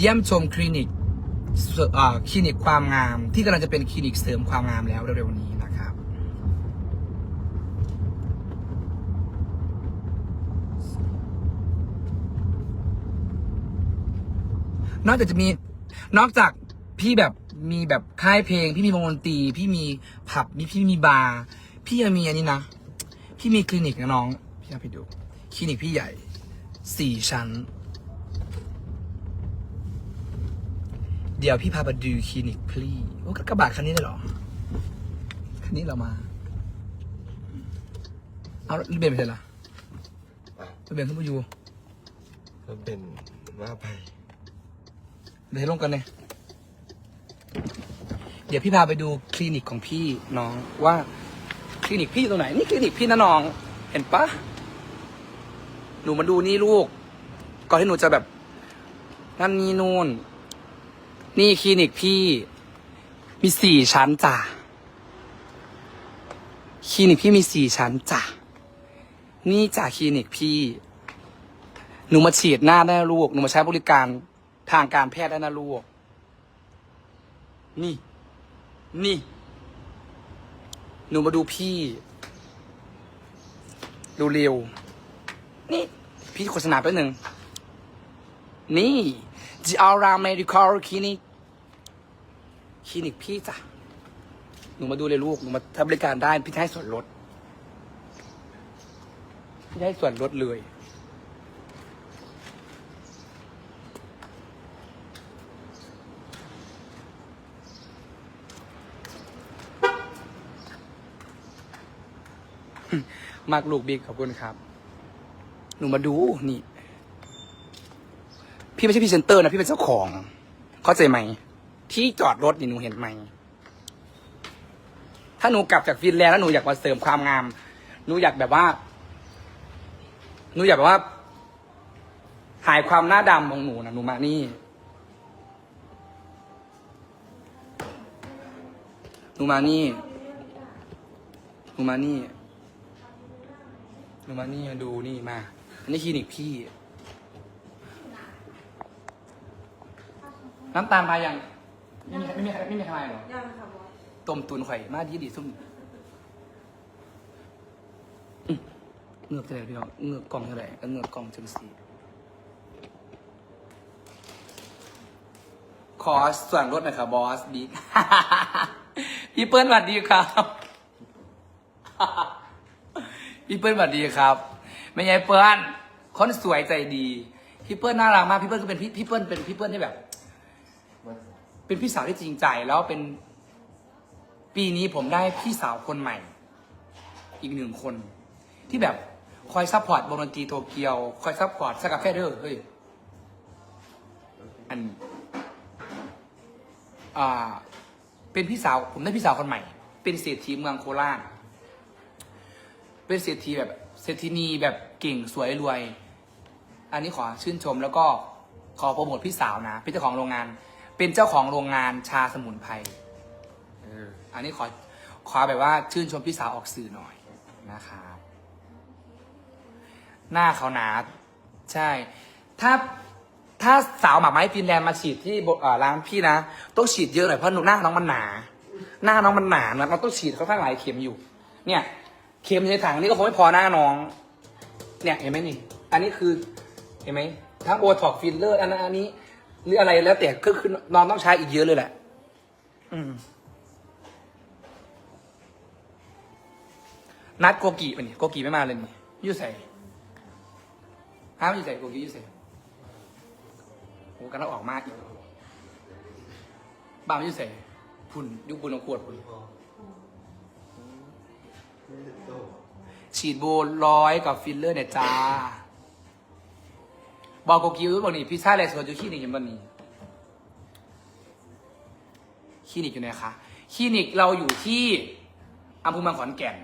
เยี่ยมชมคลินิกคลินิกความงาม ที่กำลังจะเป็นคลินิกเสริมความงามแล้วเร็วๆนี้นะครับ นอกจากจะมีนอกจากพี่แบบมีแบบค่ายเพลง พี่มีวงดนตรี พี่มีผับมีพี่มีบาร์พี่ยังมีอันนี้นะ พี่มีคลินิกนะน้อง พี่เอาไปดู คลินิกพี่ใหญ่สี่ชั้น เดี๋ยวพี่พาไปดูคลินิกพี่โอ้กระบะคันนี้เลยเหรอ คันนี้เรามา เอารถเบนไปเลยล่ะรถเบนขึ้นมาอยู่ก็เป็นว่าไป เดี๋ยวให้ลงกันเลยเดี๋ยวพี่พาไปดูคลินิกของพี่น้องว่า คลินิกพี่อยู่ตรงไหน นี่คลินิกพี่นะน้อง เห็นปะหนูมาดูนี่ลูก ก่อนที่หนูจะแบบนั่นนี่นู่น นี่คลินิกพี่มีสี่ชั้นจ้ะคลินิกพี่มีสี่ชั้นจ้ะนี่จ้ะคลินิกพี่ หนูมาฉีดหน้าได้นะลูก หนูมาใช้บริการทางการแพทย์ได้นะลูก นี่ นี่ หนูมาดูพี่ ดูเร็ว นี่ พี่โฆษณาไปบหนึ่ง นี่ The Aura Medical Clinic คลินิกพี่จ้ะ หนูมาดูเลยลูก หนูมาทำบริการได้ พี่ให้ส่วนลด พี่ให้ส่วนลดเลย มากลูกบิ๊กขอบคุณครับ หนูมาดูนี่ พี่ไม่ใช่พรีเซนเตอร์นะ พี่เป็นเจ้าของ เข้าใจไหม ที่จอดรถนี่หนูเห็นไหม ถ้าหนูกลับจากฟินแลนด์แล้วหนูอยากมาเสริมความงาม หนูอยากแบบว่า หนูอยากแบบว่า หายความหน้าดำของหนูนะหนูมานี่ หนูมานี่ หนูมานี่ หนูมานี่มาดูนี่มา อันนี้คลินิกพี่ น้ำตาลมายัง ไม่มีไม่มีไม่มีใครมาเหรอยังค่ะบอสต้มตุนไข่อยมาดีดีซุ่มอื้อเงือกเท่าไหร่พี่น้องเงือกกล่องเท่าไหร่เงือกกล่องจังสีขอส่วนลดหน่อยครับบอสบิ๊ก พี่เปิ้ลสวัสดีครับ พี่เปิ้ลสวัสดีครับไม่ใช่เปิ้ลคนสวยใจดี พี่เปิ้ลน่ารักมาก พี่เปิ้ลก็เป็นพี่พี่เปิ้ลเป็นพี่เปิ้ลที่แบบ เป็นพี่สาวที่จริงใจแล้วเป็นปีนี้ผมได้พี่สาวคนใหม่ อีกหนึ่งคน ที่แบบคอยซัพพอร์ตวงดนตรีโตเกียว คอยซัพพอร์ตสกับแฟเดอร์เฮ้ยอันอ่าเป็นพี่สาวผมได้พี่สาวคนใหม่ เป็นเศรษฐีเมืองโคราชเป็นเศรษฐีแบบเศรษฐีนีแบบเก่งสวยรวย อันนี้ขอชื่นชมแล้วก็ขอโปรโมทพี่สาวนะเป็นเจ้าของโรงงาน เป็นเจ้าของโรงงานชาสมุนไพรเอออันนี้ขอขอแบบว่าชื่นชมพี่สาวออกสื่อหน่อยนะครับหน้าเขาหนา ใช่ ถ้าถ้าสาวหมากไม้ฟินแลนด์มาฉีดที่บเอ่อร้านพี่นะ ต้องฉีดเยอะหน่อยเพราะหน้าน้องมันหนา หน้าน้องมันหนานะเราต้องฉีดค่อนข้างหลายเข็มอยู่ เนี่ย เข็มในถังนี้ก็คงไม่พอหน้าน้อง เนี่ยเห็นไหมนี่ อันนี้คือเห็นไหมทั้งโบท็อกฟิลเลอร์อันนั้นอันนี้ หรืออะไรแล้วแต่ก็คือน้องต้องใช้อีกเยอะเลยแหละ อืมนัดโกกิไปนี่โกกิไม่มาเลยนี่อยูใส่ห้ามอยูใส่โกกิอยูใส่โอ้กันเราออกมากอีกบ้าไม่อยูใส่พุ่นยุคบุญของขวดพุ่นฉีดโบร้อยกับฟิลเลอร์เนี่ยจ้า บอกโกกิรู้บอกนี่พี่ชายอะไรสวนอยู่คลินิกยังบันนี้คลินิกอยู่ไหนคะคลินิกเราอยู่ที่อำเภอเมืองขอนแก่น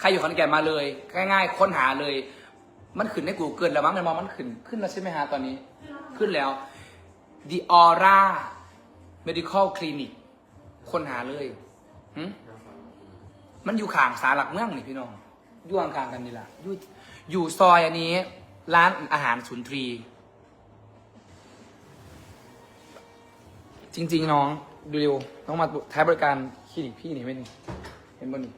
ใครอยู่ขอนแก่นมาเลย ง่ายๆ ค้นหาเลย มันขึ้นใน Google แล้วมั้งมันมองมันขึ้นขึ้นแล้วใช่ไหมฮะตอนนี้ ขึ้นแล้ว The Aura Medical Clinic ค้นหาเลยหึมันอยู่ข้างสาหลักเมืองนี่พี่น้องอยู่ข้างๆกันนี่แหละอยู่อยู่ซอยอันนี้ ร้านอาหารสุนทรี จริง ๆ น้อง ดูเร็วต้องมาใช้บริการคลินิกพี่นี่ไม่นี่เห็นบ่นี่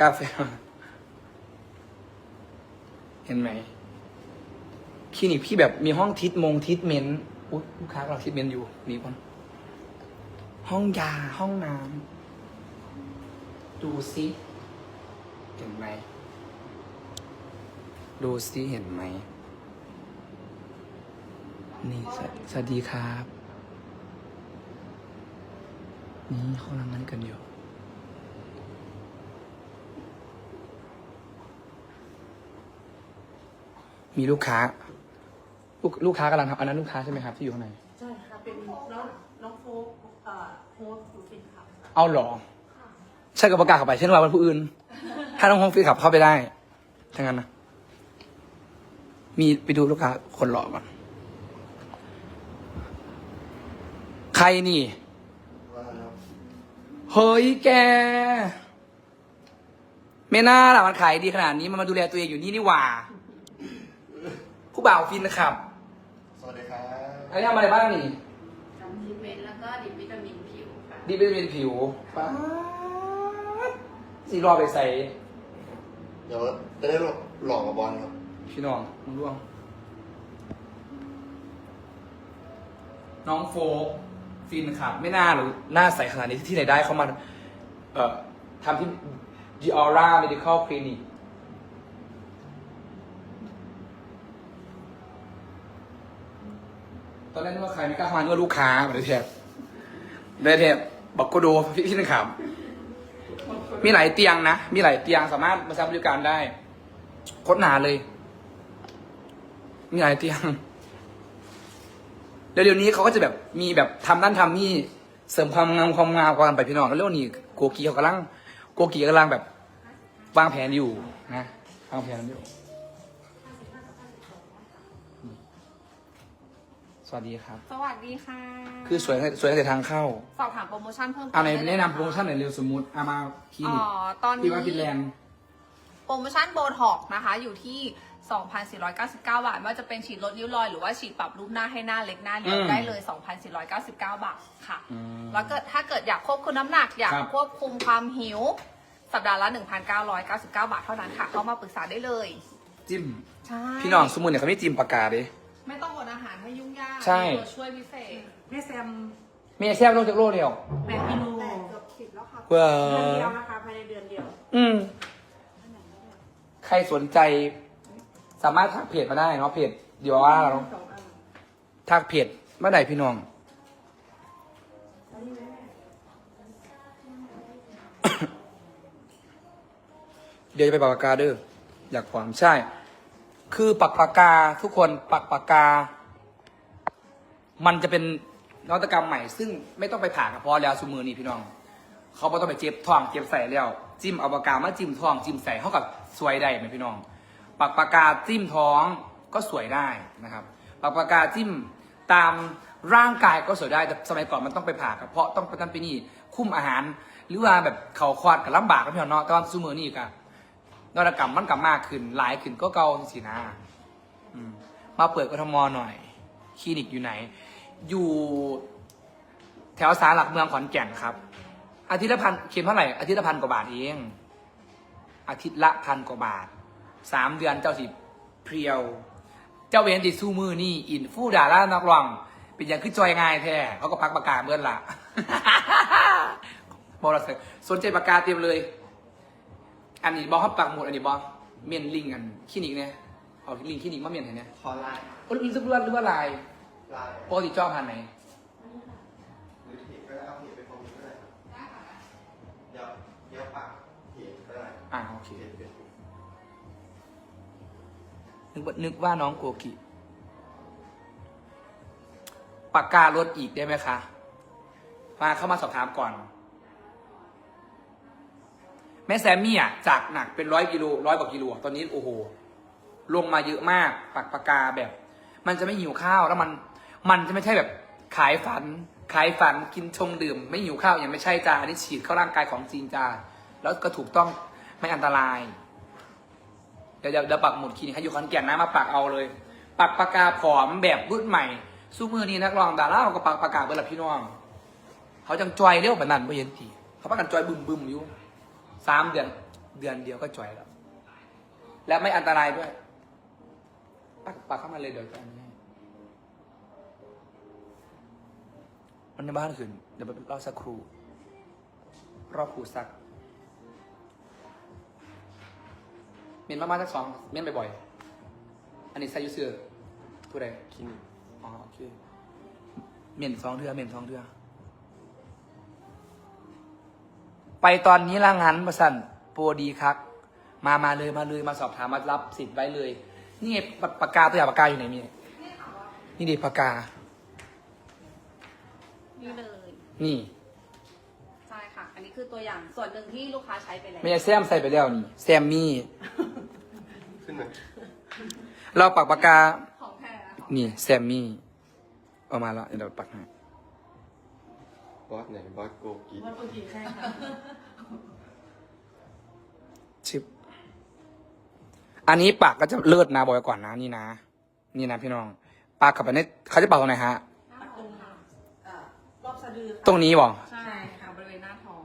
กาแฟเห็นไหมคลินิกพี่แบบมีห้องทิทมงทิทเมนอุ๊ยลูกค้าเราทิทเมนอยู่นี่คนห้องยาห้องน้ำดูซิ เห็นไหม ดูซิเห็นไหม นี่สวสวัสดีครับ นี่เขากำลังนั้นกันอยู่ มีลูกค้า ลูกลูกค้ากำลังทำอันนั้นลูกค้าใช่ไหมครับที่อยู่ข้างใน ใช่ค่ะเป็นน้องน้องโฟกเอ่อโฮสต์อยู่เป็นค่ะ เอาเหรอ ใช่กับประกาศเข้าไปเช่นว่าวันผู้อื่น ถ้าน้องฮงฟีขับเข้าไปได้ถ้างั้นนะมีไปดูลูกค้าคนหล่อก่อน ใครนี่ เฮ้ยแก ไม่น่าล่ะมันขายดีขนาดนี้มันมาดูแลตัวเองอยู่นี่นี่หว่าผู้บ่าวฟินนะครับ สวัสดีครับอันนี้ทำอะไรบ้างนี่ทำทรีทเมนต์แล้วก็ดิบวิตามินผิวค่ะดีวิตามินผิวป๊าดสีรอไปใส่ เดี๋ยวจะได้หลอกกับบอลครับ พี่น้องมึงร่วง น้องโฟกฟินครับ ไม่น่าหรือหน้าใสขนาดนี้ที่ไหนได้เขามาเอ่อทำที่ Diora Medical Clinic ตอนแรกนึกว่าใครไม่กล้าเข้ามานึกว่าลูกค้าเหมือนเทปได้เทปบอกกูดูพี่พี่นะครับ มีหลายเตียงนะ มีหลายเตียงสามารถมาใช้บริการได้โคตรหนาเลย มีหลายเตียงเดี๋ยวนี้เขาก็จะแบบมีแบบทำนั่นทำนี่เสริมความงามความงามความไปพี่น้องแล้วเรื่องนี้โกกีเขากำลังโกกีกำลังแบบวางแผนอยู่นะวางแผนอยู่ วัสดีครับ สวัสดีค่ะคือสวยสวยตั้งแต่ทางเข้าสอบถามโปรโมชั่นเพิ่มเติมเอาไหนด้เลยแนะนำโปรโมชั่นหน่อยเร็วสมมติเอามาคลิอ๋นิกอตอนที่นี้ว่าฟินแลนด์โปรโมชั่นโบท็อกนะคะ อยู่ที่ 2,499 บาทว่าจะเป็นฉีดลดริ้วรอยหรือว่าฉีดปรับรูปหน้าให้หน้าเล็กหน้าเรียวได้เลย 2,499 บาทค่ะอืมแล้วก็ถ้าเกิดอยากควบคุมน้ำหนักอยากครับควบคุมความหิว สัปดาห์ละ 1,999 บาทเท่านั้นค่ะ เข้ามาปรึกษาได้เลย จิ้ม ใช่ พี่น้องสมมุติเนี่ยเขาไม่จิ้มปากกาเด้ ไม่ต้องอดอาหารให้ยุ่งยากใช่ มีตัวช่วยพิเศษ แม่แซมมีแซ่บโลกจากโลกเดียวแปดกิโลแต่เกือบสิบแล้วค่ะเว้เดือนเดียยวนะคะภายในเดือนเดียวอืม ใครสนใจ สามารถทักเพจมาได้เนาะเพจเดี๋ยวว่าเราสองอันทักเพจเมื่อใดพี่น้อง เดี๋ยวจะไปปากปากกาเด้ออยากความใช่ คือปักปากกาทุกคนปักปากกา มันจะเป็นนวัตกรรมใหม่ ซึ่งไม่ต้องไปผ่ากระเพาะแล้วซูมือนี่พี่น้อง เขาไม่ต้องไปเจ็บท้องเจ็บใส่แล้ว จิ้มเอาปากกามาจิ้มท้องจิ้มใส่เท่ากับสวยได้ไหมพี่น้องปากปากกาจิ้มท้องก็สวยได้นะครับปากปากกาจิ้มตามร่างกายก็สวยได้แต่สมัยก่อนมันต้องไปผ่ากระเพาะต้องไปนั่นไปนี่ คุ้มอาหาร หรือว่าแบบเขาคลอดกับลำบากนะพี่น้องเนาะแต่ว่าซูมือนี่ก็ นวัตกรรมมันกลับมากขึ้นหลายขึ้นก็เก่าสินะอืมมาเปิดกทมหน่อย คลินิกอยู่ไหน อยู่แถวสารหลักเมืองขอนแก่นครับ อาทิตย์ละพันเข็มเท่าไหร่อาทิตย์ละพันกว่าบาทเอง อาทิตย์ละพันกว่าบาทสามเดือนเจ้าสิเพรียว เจ้าเวนติสู้มือนี่อินฟูดาล่านักร้อง เป็นอย่างขึ้นจอยง่ายแท้เขาก็พักประกาศเมื่อละบอลสสนใจประกาศเตรียมเลย อันนี้บอลเขาปักหมุดอันนี้บอลเมียนลิงกันคลินิกเนี่ยเอาลิงคลินิกมาเมียนเห็นเนี่ยขอไลน์ก็ลิงสักเรื่องหรือว่าลายไลน์ปกติชอบพันไหนหรือเพจก็ได้เอาเพจไปคอมเมนต์ก็ได้ครับเดี๋ยวเดี๋ยวปากเพจก็ได้อ่าโอเค เพจเฟซบุ๊กนึกว่านึกว่าน้องโกกิปากกาลดอีกได้ไหมคะ มาเข้ามาสอบถามก่อน แม่แซมมี่อะจากหนักเป็นร้อยกิโลร้อยกว่ากิโลตอนนี้โอ้โห ลงมาเยอะมากปากปากกาแบบ มันจะไม่หิวข้าวแล้วมันมันจะไม่ใช่แบบขายฝัน ขายฝันกินชงดื่ม ไม่หิวข้าวยังไม่ใช่จ้าอันนี้ฉีดเข้าร่างกายของจริงจ้าแล้วก็ถูกต้องไม่อันตราย เดี๋ยวเดี๋ยวปักหมุดคลินิกให้อยู่ขอนแก่นนะมาปักเอาเลย ปักปากกาผอมแบบรุ่นใหม่สู้มือนี้นักร้องดาราเขาก็ปักปากกาเบอร์ละพี่น้อง เขาจังจอยเร็วแบบนั้นไม่เห็นทีเขาปักกันจอยบึมบึมอยู่ สามเดือน เดือนเดียวก็จอยแล้ว และไม่อันตรายด้วย ปักปักเข้ามาเลยเดี๋ยวจะอันนี้ให้มันในบ้านคืนเดี๋ยวไปรอสักครู่รอบครูสักเมียนประมาณสักสองเมียนบ่อยๆอันนี้ใส่อยูเสื้อผู้ใดคลินิกอ๋อโอเคเมียนสองเทือเมียนสองเทือ ไปตอนนี้ละงานประสันโปรดีครับ มามาเลยมาเลยมาสอบถามมารับสิทธิ์ไว้เลย นี่ไงปากปากกาตัวอย่างปากกาอยู่ไหนมีนี่ดิปากกา นี่เลย นี่ใช่ค่ะ อันนี้คือตัวอย่างส่วนหนึ่งที่ลูกค้าใช้ไปแล้วไม่ใช่แซมใส่ไปแล้วนี่แซมมี่ขึ้นมาเราปากปากกา ของแท้นะคะนี่แซมมี่เอามาละเดี๋ยวปักให้ บอสไหนบอสโกกีว่าโอเคใช่ค่ะชิป อันนี้ปากก็จะเลิศนะบอกไว้ก่อนนะนี่นะ นี่นะพี่น้อง ปากกับอันนี้เขาจะปากตรงไหนฮะ ปักตรงเอ่อรอบสะดือค่ะตรงนี้บอกใช่ค่ะบริเวณหน้าท้อง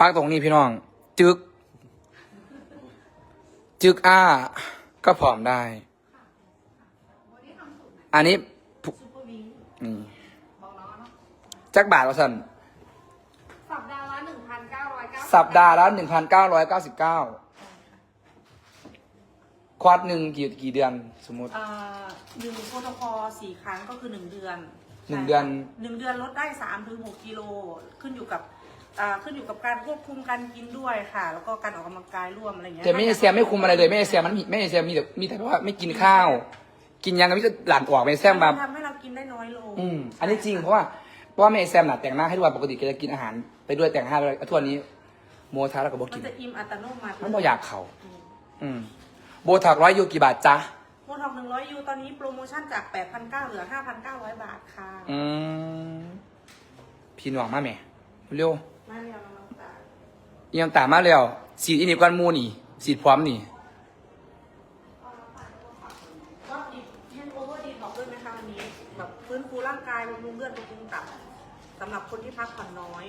ปากตรงนี้พี่น้อง จึก จึกอ้า ก็ผอมได้ อันนี้ผู้ ซูเปอร์วิง นี่ บอกน้องเนาะ จักบาทวะสันสัปดาห์ละหนึ่งพันเก้าร้อยเก้าสัปดาห์ละหนึ่งพันเก้าร้อยเก้าสิบเก้าควอดหนึ่งกี่กี่เดือนสมมติ เอ่อหนึ่งโปรโตคอลสี่ครั้งก็คือหนึ่งเดือนหนึ่งเดือน หนึ่งเดือนลดได้สามถึงหกกิโลขึ้นอยู่กับอ่าขึ้นอยู่กับการควบคุมการกินด้วยค่ะ แล้วก็การออกกำลังกายร่วมอะไรอย่างเงี้ยแต่ไม่ใช่แซมไม่คุมอะไรเลยไม่ใช่แซมมันมีไม่ใช่แซมมีแต่มีแต่ว่าไม่กินข้าว กินยังก็ไม่จะหลั่นออกไปแซมแบบทำให้เรากินได้น้อยลง อืมอันนี้จริงเพราะว่า เพราะว่าแม่แซมน่ะแต่งหน้าให้ทุกวันปกติแกจะกินอาหาร ไปด้วยแต่งหน้าด้วยทุกวันนี้โมทาแล้วก็บอกมักินนจะอิ่มอัตโนมัติมันบ่อยากเขาอืมอืมโบถักร้อยยูกี่บาทจ๊ะโมทอกหนึ่งร้อยยูตอนนี้โปรโมชั่นจากแปดพันเก้าเหลือห้าพันเก้าร้อยบาทค่ะ อืมพี่น้องมาแม่เร็วมาเรียวน้องๆจ้า เอียงตามมาแล้วสีดอินิกวันหมูนี่สีดพร้อมนี่ ก็ดีแฮนด์โอเวอร์ดีบอกด้วยไหมคะวันนี้ แบบฟื้นฟูร่างกายบำรุงเลือดบำรุงตับ สำหรับคนที่พักผ่อนน้อย